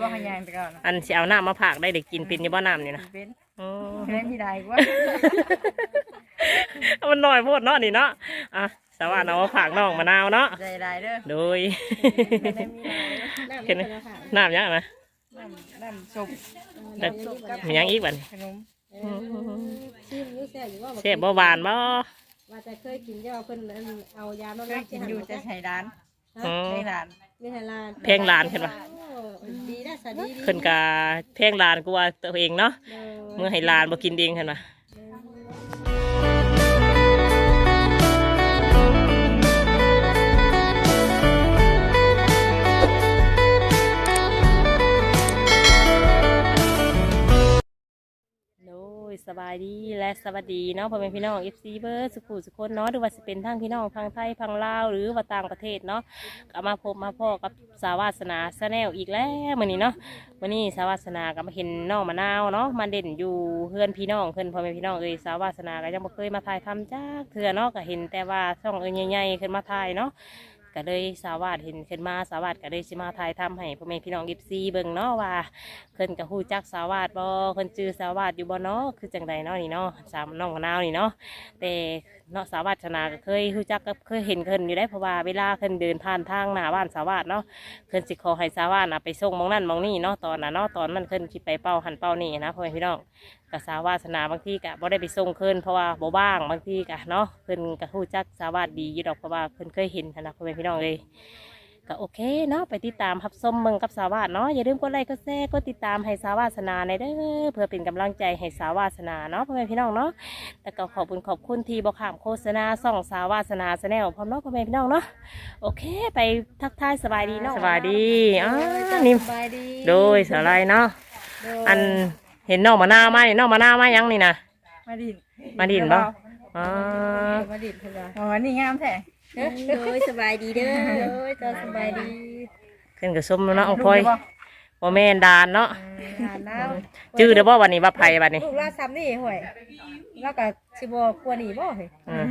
ว่าขยานไปก่อนนะอันสิเอาน้ำมาผากได้เด็กกินเป็นอยี่บ่น้ำนี่นะเป็นอ๋อแค่พี่ได้กว่ามันน้อยโพดเนาะนี่เนาะอะสวัสดีเอามาผากน้องมะนาวเนาะใจได้เด้อโดยไม่ได้มีอะไรเห็นไหมน้ำยังนะน้ำน้ำสุกแล้วมียังอีกบัดขนมชิมอยู่แซ่บอยู่ว่าเสียบบ่หวานบ่ว่าจะเคยกินเจ้าเพิ่นเอายามาเคยกินอยู่จะใช้ร้านอืมใช้ร้านไม่ให้ลานเพลงหลานขึ้นมา ดีนะสาดีดีขึ้นกาเพลงหลานกูว่าตัวเองเนาะเมื่อให้หลานบ่กินเองขึ้นมา สบายดีและสวัสดีเนาะพ่อแม่พี่น้อง FC เบอร์สุขุสุคนเนาะหรือว่าจะเป็นทั้งพี่น้องพังไทยพังลาวหรือว่าต่างประเทศเนาะก็มาพบมาพ่อกับสาวาสนาแนลอีกแล้วมื้อนี้เนาะมื้อนี้สาวาสนาก็มาเห็นน้องมะนาวเนาะมาเด่นอยู่เพื่อนพี่น้องเพื่อนพ่อแม่พี่น้องเอ้ยสาวาสนาก็ยังบ่เคยมาถ่ายทำจ้าเถื่อเนาะก็เห็นแต่ว่าช่องเอ้ยใหญ่ๆขึ้นมาถ่ายเนาะก็เลยสาวาดเห็นขึ้นมาสาวาดก็เลยสิมาถ่ายทำให้พ่อแม่พี่น้องกิฟซีเบิ่งเนาะว่าเพิ่นก็ฮู้จักสาวาดบ่เพิ่นจือสาวาดอยู่บ่เนาะคือจังใดเนาะนี่เนาะสามน้องมะนาวนี่เนาะแต่เนาะสาวาดชนาก็เคยฮู้จักก็เคยเห็นเพิ่นอยู่ได้เพราะว่าเวลาเพิ่นเดินผ่านทางหน้าบ้านสาวาดเนาะเพิ่นสิขอให้สาวาดน่ะไปส่งมองนั่นมองนี่เนาะตอนน่ะเนาะตอนมันเพิ่นสิไปเป้าหันเป้านี่นะพ่อแม่พี่น้องกับสาวาสนาบางทีก็บ่ได้ไปส่งเพิ่นเพราะว่าบ่บ้างบางทีก็เนาะเพิ่นก็ฮู้จักสาวาสดีอยู่ดอกเพราะว่าเพิ่นเคยเห็นนนะพ่อแม่พี่น้องเลย ก็โอเคเนาะไปติดตามรับชมเมืองกับสาวาสเนาะอย่าลืมกดไลค์กดแชร์กดติดตามให้สาวาสนาในอยเด้อเพื่อเป็นกำลังใจให้สาวาสนาเนาะพ่อแม่พี่น้องเนาะแล้วก็ขอบคุณขอบคุณที่บ่ข้ามโฆษณาส่องสาวาสนาแนลพร้อมเนาะพ่อแม่พี่น้องเนาะโอเค ไปทักทายสบายดีเนาะสบายดีอ๋อนี่สบายดีโดยสาไรเนาะอันเห็นน้องมะนาวไหมน้องมะนาวไหมายังนี่นะมาดินมาดินบ่อ๋อมาดิบเพิ่นว่าอ๋อนี่งามแท้ โดยสบายดีเด้อโดยก็สบายดีขึ้นกับส้มแล้วเนาะเอาพลอยบ่แม่นดานเนาะทานน้ำจื้อเด้อบ่วันนี้ว่าไผบัดนี้ลูกลาซ้ำนี่ห่วยแล้วก็สิบ่กลัวหนีบ่เฮ้ยอืม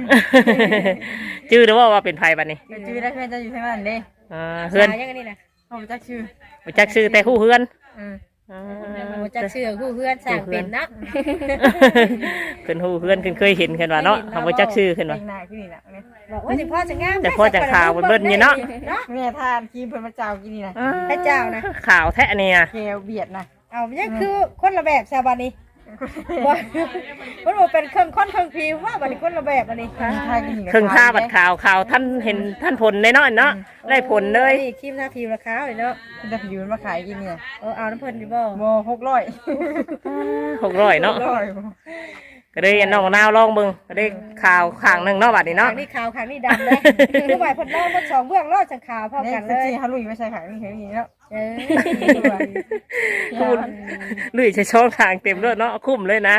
จื้อเด้อบ่ว่าเป็นไผบัดนี้เดี๋ยวจื้อได้เพื่อนจะอยู่ที่นั่นเด้อ่าเฮือนสายยังอันนี้นะเขาจักชื่อบ่จักชื่อแต่ฮู้เฮือนอืม อ่าบ่จักชื่อผู้เพื่อนสร้างเป็นนะเพิ่นฮู้เฮือนเพิ่นเคยเห็นเพิ่นว่าเนาะเขาบ่จักชื่อเพิ่นว่าเพลงหน้าที่นี่นะบอกว่าสิพ่อจะงามแต่พ่อจะข่าวเบิ่นๆอยู่เนาะ แม่ทานคีมเพิ่นมาเจ้ากินนี่นะพระเจ้านะ ข่าวแท้นี่นะเกลเบียดนะเอาเนี่ยคือคนละแบบชาวบ้านนี้บ่ มันบ่เป็นเครื่องค้นเครื่องผิวว่าบัดนี้คนละแบบอันนี้ทานกินนี่ครึ่งท่าบัดข่าวข่าวท่านเห็นท่านผลได้เนาะเนาะได้ผลเลยนี่ครีมทาผิวราคาเลยเนาะจะผิวมาขายกินเนี่ยเออเอาน้ำเพิ่นอยู่บ่โมหกร้อย600เนาะร้อย ก็ได้น้องมะนาวลองเบิ่งก็ได้ข่าวข้างหนึงเนาะบัดนี้ข้าเนาะงนี้ขาวข้างนี้ดำเลยคือหมายเพิ่นเล่าว่าสองเบื้องรอดจังขาวพร้อมเนี่ยกันเลจริยงๆเขาลุยไม่ใช่ขายนี่เห็นอย่างนี้แล้วเออพูด ลุยใช้ช่องทางเต็มเลยเนาะคุ้มเลยนะ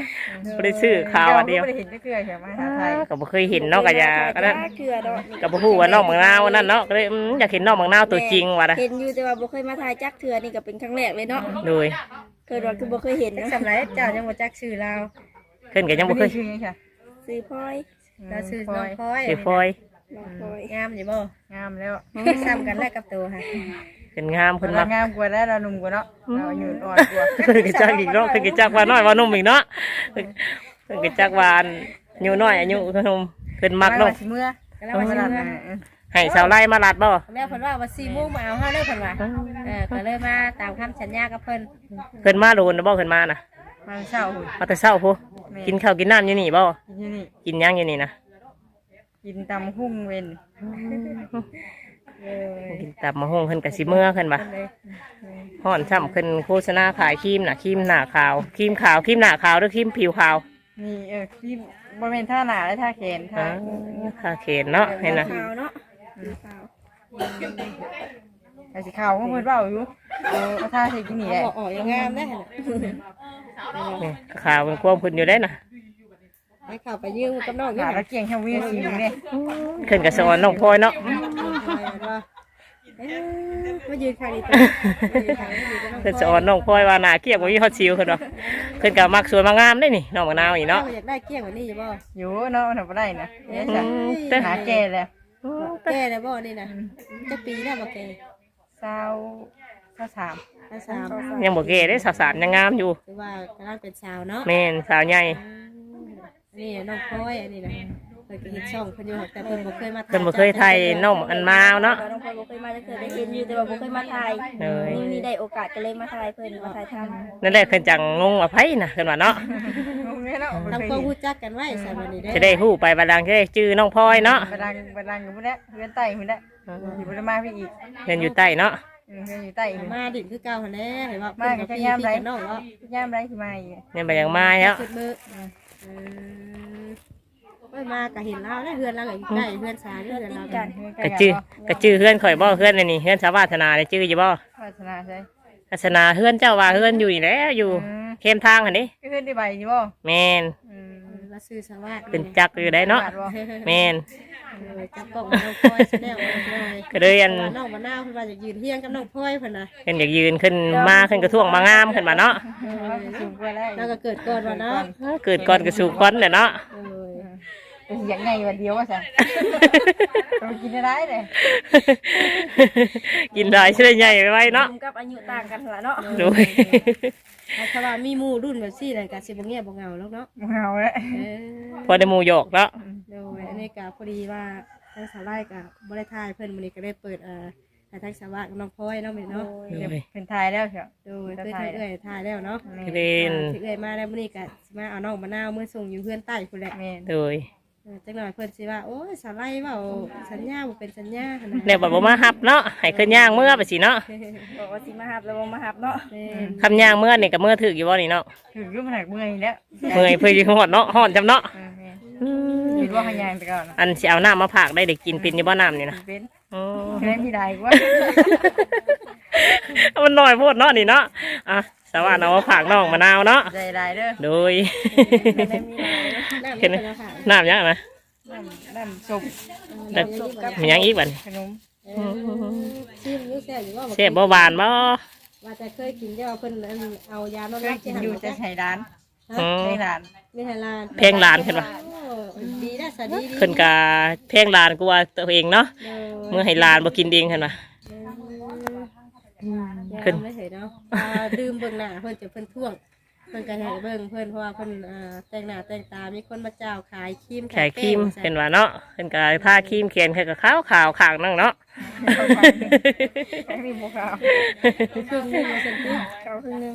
บ่ได้ชื่อข่าวอันเดียวไม่ได้เห็นก็เกลือเขียวมาหาไทยก็บ่เคยเห็นเนาะก็อย่าก็นั้นเกลือดอกก็บ่ฮู้ว่าน้องมะนาวนั่นเนาะก็เลยอืมอยากเห็นน้องมะนาวตัวจริงว่าน่ะเห็นอยู่แต่ว่าบ่เคยมาถ่ายจักเทือนี่ก็เป็นครั้งแรกเลยเนาะโดย เคยว่าคือบ่เคยเห็นเนาะสำไรเจ้ายังบ่จักชื่อเรา เพิ่นก็ยังบ่เคยชื่อยังไงค่ะซื้อพลอยเราชื่อน้องพลอยสิฟอยน้องพลอยงามอยู่บ่งามแล้วซ้ำกันแล้วกับตัวค่ะเพิ่นงามเพิ่นเรามัก งามกว่าแล้วเราหนุ่มกว่าเนาะเราอยู่อ่อนกว่าเพิ่นก็จักอีกเนาะเพิ่นก็จักว่าน้อยว่านุ่มอีกเนาะเพิ่นเพิ่นก็จักว่าอายุน้อยอายุขนมเพิ่นมักน้องเมื่อก็แล้วว่าสิมาให้สาวไล่มาลัดบ่แล้วเพิ่นว่าว่า4โมงมาเอาเฮาเด้อเพิ่นว่าเออก็เลยมาตามคำสัญญากับเพิ่นเพิ่นมาโดนนะบ่เพิ่นมาน่ะ มาเช่าหุ่น มาแต่เช้าพุกินข้าวกินน้ำอยู่นี่บ่กินอยู่นี่กินหยังอยู่นี่นะกินตำหุ่งเวนเออกินตับมะฮุ่งเพิ่นก็สิเมื่อเพิ่นบ่เพิ่นเลยฮ้อนช่ำเพิ่นโฆษณาขายครีมน่ะครีมหน้าขาวครีมขาวครีมหน้าขาวหรือครีมผิวขาวนี่เออที่บริเวณท่าหนาและท่าแขนท่าอ่าค่าเขนเนาะเห็นนะขาวเนาะสีขาวไอ้สีขาวก็เพิ่นเบ้าอยู่เออเอาท่าเทกินนี่แหละเอาออกยังงามได้หั่นน่ะ ข่าวมันควบคุนอยู่ได้น่ะไม่ข่าวไปยืมกับน้องเนี่ยแล้วเกียงแฮวี่สีนเนี่ยขึ้นกับสอนน้องพลอยเนาะมายืนข้างนี้ขึ้นสอนน้องพอยว่าหนาเกี้ยงวันนี้ฮอตซิวขึ้นบ่ขึ้นกับมักสวยมากงามได้นี่น้องมะนาวนี่เนาะอยากได้เกี้ยงกว่านี้อยู่บ่อยู่เนาะทำบ่ได้นะเจ้หาแก่แล้วแก่แล้วบ่นี่น่ะจะปีแล้วบ่แก่าสาม ถ้าสามยังบ่เก๋ได้สาวสารยังงามอยู่คือว่ากำลังเป็นสาวเนาะแม่นสาวใหญ่อันนี่น้องพลอยอันนี้นะเคยไปเห็นช่องเพิ่นอยู่แต่เพิ่นบ่เคยมาเพิ่นบ่เคยไทยน้องอันมาเนาะน้องพลอยบ่เคยมาจะเคยได้เห็นอยู่แต่ว่าบ่เคยมาถ่ายเลยนี่นี่ได้โอกาสก็เลยมาถ่ายเพิ่นมาถ่ายทำนั่นแหละเพิ่นจังงงว่าไผน่ะเพิ่นว่าเนาะงงเลยเนาะบ่ทำเคยความเห็นรู้จักกันไว้สำหรับนี้เด้จะได้ฮู้ไปบัดดังจะได้ชื่อน้องพลอยเนาะไปดังไปดังอยู่พุ่นแหละเพื่อนใต้พุ่นแหละอยู่บ่ได้มาพี่อีกเพิ่นอยู่ใต้เนาะ เออเพื่อนอยู่ใต้พุ่นมาดิ่งคือเก่าหั่นแหละเห็นว่ามากับเพิ่นย่ามไรพี่กับน้องเนาะย่ามไรคือมาอีกเนี่ยบ่ยังมาแล้วขึ้นมือเออโอ้ยมาก็เห็นแล้วแล้วเฮือนเราก็ใกล้เฮือนสาเฮือนเรากันก็ชื่อก็ชื่อเฮือนข่อยบ่เฮือนอันนี้เฮือนสาวาสนาได้ชื่ออยู่บ่พัฒนาใช่ศาสนาเฮือนเจ้าว่าเฮือนอยู่นี่แหล้วอยู่อืมเข้มทางหั่นนี่ก็ขึ้นได้ใบอยู่บ่แม่น อืมเราซื้อสวัสดิ์เป็นจักรอยู่ได้เนาะบทบ่แม่นเออจับกล้องมาน้องพลอยแสดงว่าเลยก็เลยอันน้องมะนาวเพิ่นว่าจะยืนเฮียงกับน้องพลอยเพิ่นน่ะเพิ่นอยากยืนขึ้นมาขึ้นกระท่วงมางามขึ้นมาเนาะว่าสิสูงกว่าแล้วแล้วก็เกิดก่อนว่าเนาะเกิดก่อนกระสู่ควันแหละเนาะเออเอออยากไงวันเดียวว่าซั่นต้องกินได้เลยกินได้ใช่ไหมใหญ่ไว้เนาะรวมกับอายุต่างกันหั่นล่ะเนาะดู ถ้าว่ามีหมู่รุ่นแบบซี่นั่นก็สิบ่เงียบบ่เหงาแล้วเนาะบ่เอาแล้ว เออ พอได้หมูหยอกแล้วโดยอันนี้ก็พอดีว่าทางสาวไร่ก็บ่ได้ถ่ายเพิ่นมื้อนี้ก็ได้เปิดเอ่อให้ทางสาวะกับน้องพลอยเนาะแม่เนาะเดี๋ยวเป็นทายแล้วเชียว โดยคือทางเอื้อยถ่ายแล้วเนาะเรีนที่เอื้อยมาแล้วมื้อนี้ก็สิมาเอาน้องมะนาวมื้อส่งอยู่เพื่อนใต้พุ่นแหละ แม่นโดย เออจังหน่อยเพิ่นสิว่าโอ้ยสาวไร่เว้าสัญญาบ่เป็นสัญญาหั่นน่ะเดี๋ยวบอกมาฮับเนาะให้ขึ้นย่างเมื่อไปสิเนาะบอกว่าสิมาหับแล้วบ่มาหับเนาะแม่นคำย่างเมื่อนี่กับเมื่อถืออยู่บ่นี่เนาะถึงยุบหนักเมื่อยแล้วเมื่อยเพื่ออยู่หอดเนาะหอดจำเนาะเออแม่นคิดว่าพยายามไปก่อนนะอันสิเอาน้ำมาผากได้เด็กกินเป็นอยู่บ่น้ำนี่นะเป็นอ๋อ แค่พี่ได้กว่า มันน้อยโพดเนาะนี่เนาะอะ สวัสดีเอามาผากน้องมะนาวเนาะใจได้เด้อโดยได้มีหลายน้ำเห็นไหมเพิ่นเอาค่ะน้ำยังนะน้ำน้ำซุปแต่มียังอีกบัดนี้ขนมเออชิมอยู่แซ่บอยู่ว่าเสียบบ่หวานบ่ว่าแต่เคยกินแต่ว่าเพิ่นเอายาลดเคยกินอยู่จะใช้ร้านอืมในร้านไม่ให้ลานเพลงหลานเห็นปะโอ้ดีนะสวัสดีดีขึ้นกาเพลงหลานกูว่าตัวเองเนาะเออเมื่อให้หลานบ่กินเองเห็นปะ ขึ้ขึ้นนไม่เห็นเนาะอ่าดื่มเบิ่งหน้าเพิ่นจะเพิ่นท่วง เพิ่นก็ให้เบิ่งเพิ่นเพราะว่าเพิ่นอ่าแต่งหน้าแต่งตา มีคนมาเจ้าขายครีมขายครีมแป้งเห็นว่าเนาะเห็นกาทาครีมเขียนแค่กับขาวขาวขางนั่งเนาะแค่มีพวกเขาครึ่งหนึงว่าซั่นติเขาครึ่งหนึง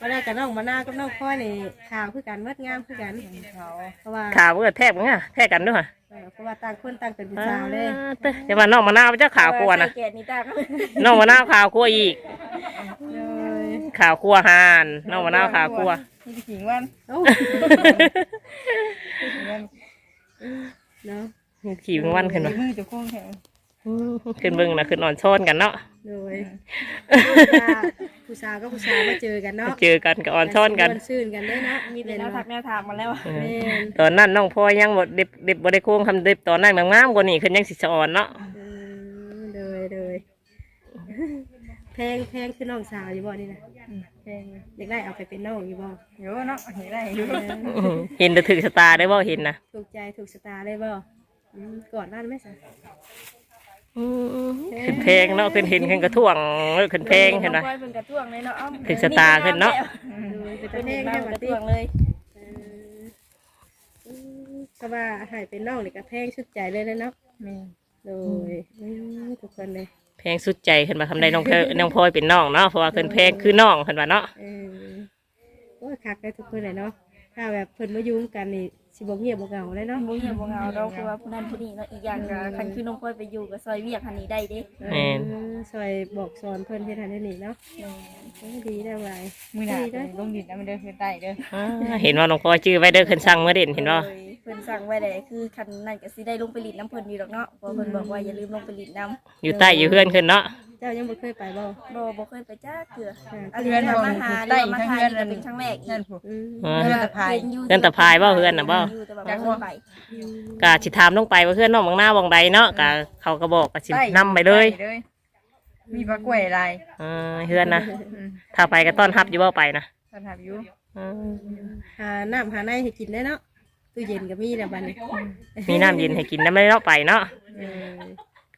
มาได้กับน้องมะนาวกับน้องพลอยนี่ขาวคือกันเมดงามคือกันเขาเพราะว่าขาวเพื่อแทบงั้นแทบกันด้วย เออเพราะว่าต่างคนต่างเป็นผู้สาวเลยเต้แต่ว่าน้องมะนาวมันจะขาวกลัวานะใส่แกะนี่ตางน้องมะนาวขาวกลัวาอีก เลยขาวกลัวหานน้องมะนาวขาวกลัวามีขิงวันโอ้ขิงวันเนาะขี่มึงวันขึ้นมีมามือจะคุ้งแข็งขึ้นเบิ่งนะขึ้นนอนช้อนกันเนาะโดย ผู้สาวก็ผู้สาวมาเจอกันเนาะเจอกันกับออนช้อนกันชื่นกันด้วยเนาะมีแต่แนวทักแนวถามมาแล้วเออแม่นตอนนั้นน้องพลอยยังบ่เด็บเด็บบ่ได้โค้งคำเด็บตอนนั้นงามๆกว่านี้ขึ้นยังสิสอนเนาะเออเลยเลยแพงแพงคือน้องสาวอยู่บ่นี่นะแข็งอยากได้เอาไปเป็นน้องอยู่บ่เยอะเนาะเห็นได้อยู่อื้อหือเห็นแต่ถึกสตาร์ได้บ่เห็นนะถูกใจถูกสตาร์เลยบ่อืมก่อนนั่นไหมสะอื้อ ขึ้นเพลงเนาะขึ้นเห็นขึ้นกระท่วงเออขึ้นเพลงเห็นไหมองพลอยเพิ่นกระท่วงเลยเนาะเอ้าถึงสตาร์ขึ้นเนาะเป็นเป็ตานเพลเด็งกแค่บ้านบักดระนี้ท่วงเลยก็ว่าใหายเป็นน้องนี่ก็แพงชุดใจเลยเลยเนาะมีโดยอืมทุกคนเลยเพลงสุดใจขึ้นมาคำใดน้องเพลน้องพลอยเป็นน้องเนาะเพราะว่าขึ้นเพลงคือน้องขึ้นมาเนาะเออโอ้ยคักได้ทุกคนเลยเนาะถ้าแบบเพิ่นมายุ่งกันนี่ สิบ่เงียบบ่เหงาเลยเนาะบ่เหี่ยวบ่เหงาดอกคือว่าผู้นั้นผู้นี้เนาะอีกอย่างก็คันคือน้องพลอยไปอยู่ก็ซอยเวียกหันนี้ได้เด้แม่น เออช่วยบอกสอนเพิ่นเฮ็ดให้ได้นี่เนาะเออดีได้หลายมือหนาลงดินนะมันเดินขึ้นใต้เด้ออ่าเห็นว่าน้องพลอยชื่อไว้เด้อขึ้นสั่งเมื่อเด่นเห็นบ่โดยเพิ่นสั่งไว้ได้คือคันนั้นก็สิได้ลงไปลิดน้ำเพิ่นอยู่ดอกเนาะเพราะเพิ่นบอกว่าอย่าลืมลงไปลิดน้ำอยู่ใต้อยู่เพื่อนขึ้นเนาะ เจ้ายังบ่เคยไปบ่ บ่บ่เคยไปจ้าเกืออ่าอันนี้ทำมาหาหรือว่ามาถ่ายนี่ก็เป็นครั้งแรกอีนั่นกผูกอืมอ่าเพื่อนตะพายอยู่เพื่อนตะพายบ่เพื่อนน่ะบ่ อยู่แต่ว่าบ่เคยไปกะสิถามลงไปว่าเพื่อนน้องบางหน้าบางใดเนาะกะเขาก็บอกกะสินำไปเลยมีปลากล้วยลายเออเพื่อนนะถ้าไปก็ต้อนรับอยู่บ่ไปนะท่านทำอยู่อืมหาน้ำหาในให้กินได้เนาะตู้เย็นก็มีแล้วบัดนี้มีน้ำเย็นให้กินได้ไม่ได้เนาะไปเนาะเออ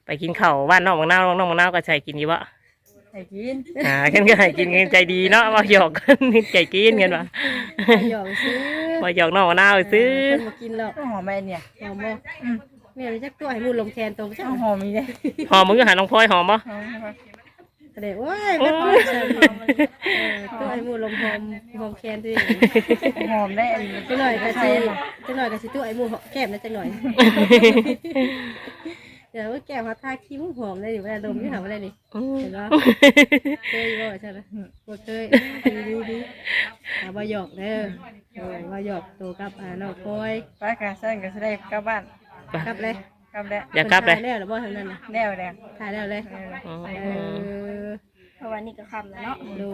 ไปกินข้าวบ้านน้องบางหน้าน้องบางหน้าก็ใส่กินอยู่บ่กให้กินอ่าเพิ่นก็ให้กินกันใจดีเนาะมาหยอกกันใจกินกันว่าหยอกซื้อมาหยอกน้องมะนาวซื้อเพิ่นบ่กินหรอกต้องหอมแม่เนี่ยหอมบ่แม่รู้จักตัวให้มูลงแคนตรงจัต้องงหอมมีเลยหอมมึงก็หาน้องพลอยหอมบ่หอมครับเด็กโอ้ยไม่พอเชิญเออตัวให้มูลงหอมหอมแคนตัวเองหอมได้อันนี้จังหน่อยก็ใช่สิหรอจังหน่อยก็สิตัวไอ้หมูแก้มนะจังหน่อย เดี๋ยวว่าแก้มเขาทาครีมหอมได้อยู่เวลาดมนี่หาว่าอะไรนี่อืมเห็นบ่เคยบ่ใช่ไหมบ่เคยดีดีดีหาบ่หยอกเด้อเออบ่หยอกตัวกับอ่าน้องพลอยป้ากาสั่นก็จะได้กลับบ้านกลับเลยกลับแล้วอยากกลับเลยถ่ายแล้วหรือบ่ทางนั้นน่ะแน่วแล้วถ่ายแล้วเลยเอออืมเออเพราะว่านี่ก็ค่ำแล้วเนาะดู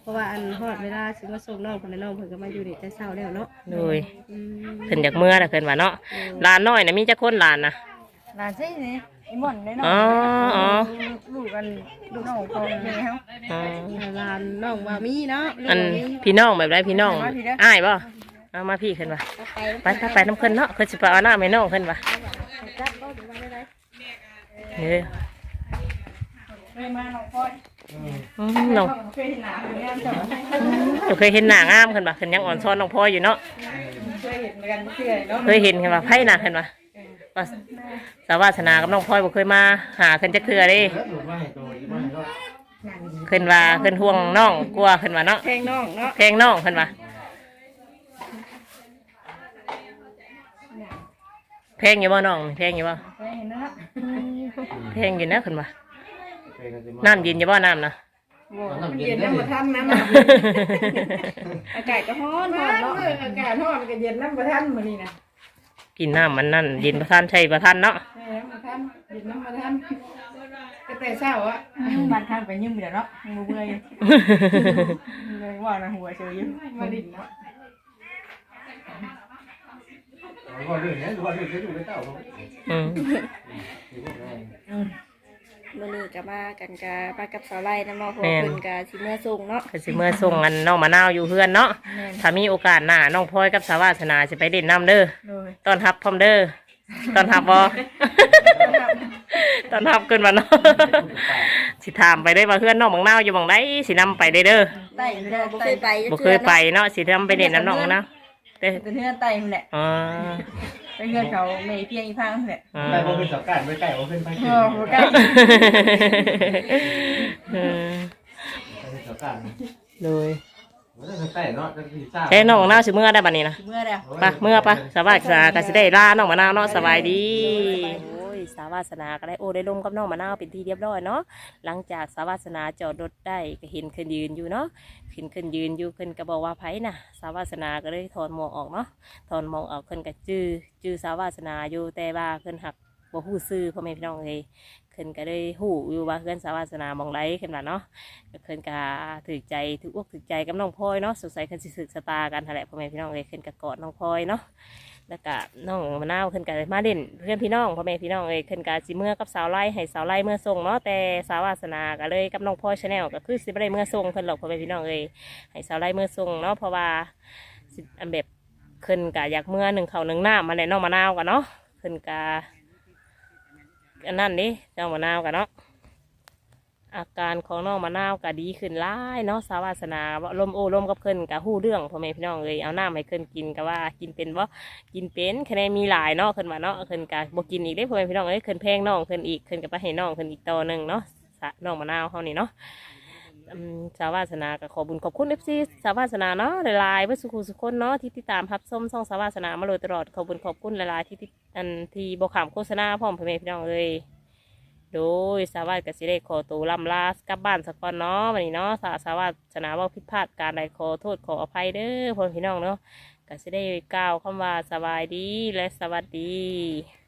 เพราะว่าอันฮอดเวลาสิมาส่งน้องคนนั้นน้องเพิ่นก็มาอยู่นี่แต่เช้าแล้วเนาะโดยอืมเพิ่นอยากเมื่อน่ะเพิ่นว่าเนาะหลานน้อยน่ะมีจักคนหลานน่ะ หลานใช่นี่ไอ้หม่อนได้เนาะอ๋ออ๋อ ลูกกันลูกน้องพ่อแม่เฮาอ๋อหลานน้องว่ามีเนาะลูกอันว่ามีพี่น้องแบบไรพี่น้องอ้ายบ่เอามาพี่ขึ้นว่าไปไปไปน้ำขึ้นเนาะขึ้นสิไปเอาหน้าไม่น้องขึ้นว่าเฮ้ยเคยมาน้องพ่อยอืมน้องเคยเห็นหน้าเพิ่นงามจังเราเคยเห็นหน้างามขึ้นว่าขึ้นยังอ่อนซ้อนน้องพ่ออยู่เนาะเคยเห็นกันเชื่อเนาะเคยเห็นขึ้นว่าไพ่หน้าขึ้นว่า ว่าสาวาสนากับน้องพ่อยบ่เคยมา หาขึ้นจักเทื่อเด้ขึ้นว่าขึ้นห่วงน้องกลัวขึ้นว่าเนาะแพงน้องเนาะแพงน้องขึ้นว่าแพงอยู่บ่น้องแพงอยู่บ่เคยเห็นนะแพงอยู่นะขึ้นว่าน้ำเย็นอยู่บ่น้ำนะเย็นน้ำบ่ทันนะอากาศก็ร้อนร้อนเนาะอากาศร้อนก็เย็นน้ำบ่ทันมื้อนี้นะ กินน้ำมันนั่นเย็นประทานใช่ประทานเนาะแม่น้ำบ่ทันเย็นน้ำบ่ทันก็แต่เช้าอะบ้านข้างไปยืมเดี๋ยวเนาะบ่เบื่ออยู่เลยว่านะหัวเฉยอยู่มาดินเนาะอืม มื้อนี้ก็มากันกะมากับสาวไร่นำเนาะเพราะว่าเพิ่นก็สิเมื่อส่งเนาะ ก็สิเมื่อส่งอันน้องมะนาวอยู่เพื่อนเนาะถ้ามีโอกาสหน้าน้องพลอยกับสาวาสนาจะไปเด่นน้ำเด้อเลยตอนรับพร้อมเด้อตอนรับบ่ตอนรับขึ้นมาเนาะสิถามไปได้ว่าเพื่อนน้องบางนาวอยู่บางไดสินำไปได้เด้อไต่บ่บ่เคยไปบ่เคยไปเนาะสินำไปเด่นน้ำน้องนะเด้อเป็นเพื่อนไต่มันแหละอ๋อ เป็นเพื่อนเขาเมย์เพียงอีพังแหละอ๋อไปบ่เป็นสังกัดไม่ไก่บ่เป็นไปเออบ่กล้าอืมเป็นสังกัดเลยบ่ได้สังกัดเนาะจังสิทราบใช้น้องบางนาวสิเมื่อได้บัดนี้นะเมื่อแล้วไปเมื่อปะสบายสนาก็สิได้ลาน้องมะนาวเนาะสบายดีโอ้ย สาวาสนาก็ได้โอ้ได้ลมกับน้องมะนาวเป็นที่เรียบร้อยเนาะหลังจากสาวาสนาจอดรถได้ก็เห็นขึ้นยืนอยู่เนาะเห็นขึ้นยืนอยู่ขึ้นก็บอกว่าไผน่ะสาวาสนาก็เลยถอนหมวกออกเนาะถอนหมวกออกขึ้นก็จื้อจื้อสาวาสนาอยู่แต่ว่าขึ้นหักบ่ฮู้ซื้อพ่อแม่พี่น้องเลยขึ้นก็เลยฮู้อยู่ว่าเพื่อนสาวาสนามองไรขึ้นมาเนาะก็ขึ้นก็ถือใจถืออกถือใจกับน้องพลอยเนาะสงสัยขึ้นสิศึกสตากันหั่นแหละพ่อแม่พี่น้องเลยขึ้นก็กอดน้องพลอยเนาะ แล้วก็น้องมะนาวขึ้นกันมาเด่นเพื่อนพี่น้องพ่อแม่พี่น้องเอ้ยขึ้นกันสิเมื่อกับสาวไล่ให้สาวไล่เมื่อส่งเนาะแต่สาววาสนาก็เลยกับน้องพ่อชาแนลก็คือสิบ่ได้เมื่อส่งเพิ่นหรอกพ่อแม่พี่น้องเอ้ยให้สาวไล่เมื่อส่งเนาะเพราะว่าสิอันแบบขึ้นกะอยากเมื่อหนึ่งเขาหนึ่งหน้ามาแหละน้องมะนาวกันเนาะขึ้นกะอันนั้นนี่น้องมะนาวกันเนาะ อาการของน้องมะนาวก็ดีขึ้นหลายเนาะสาวาสนาว่าลมโอ้ลมกับเพิ่นกะฮู้เรื่องพ่อแม่พี่น้องเอ้ยเอาน้ำให้เพิ่นกินก็ว่ากินเป็นบ่ากินเป็นคะแนนมีหลายเนาะเพิ่นว่าเนาะเพิ่นก็บ่กินอีกได้พ่อแม่พี่น้องเอ้ยเพิ่นแพงน้องเพิ่นอีกเพิ่นก็ไปให้น้องเพิ่นอีกต่อหนึ่งเนาะน้องมะนาวเฮานี่เนาะสาวาสนาก็ขอบุญขอบคุณ FC สาวาสนาเนาะหลายๆเพื่อสุขุสุขคนเนาะที่ติดตามรับชมช่องสาวาสนามาโดยตลอดขอบุญขอบคุณหลายๆที่อันที่บ่ขามโฆษณาพร้อมพ่อแม่พี่น้องเอ้ย โดยสาวาสกสิเดขอตัวลำลากลับบ้านสักก่อนเนาะวันนี้เนาะสาสาวาสนะว่าผิดพลาดการใดขอโทษขออภัยเด้อพ่อพี่น้องเนาะก็จะได้กล่าวคำว่าสบายดีและสวัสดี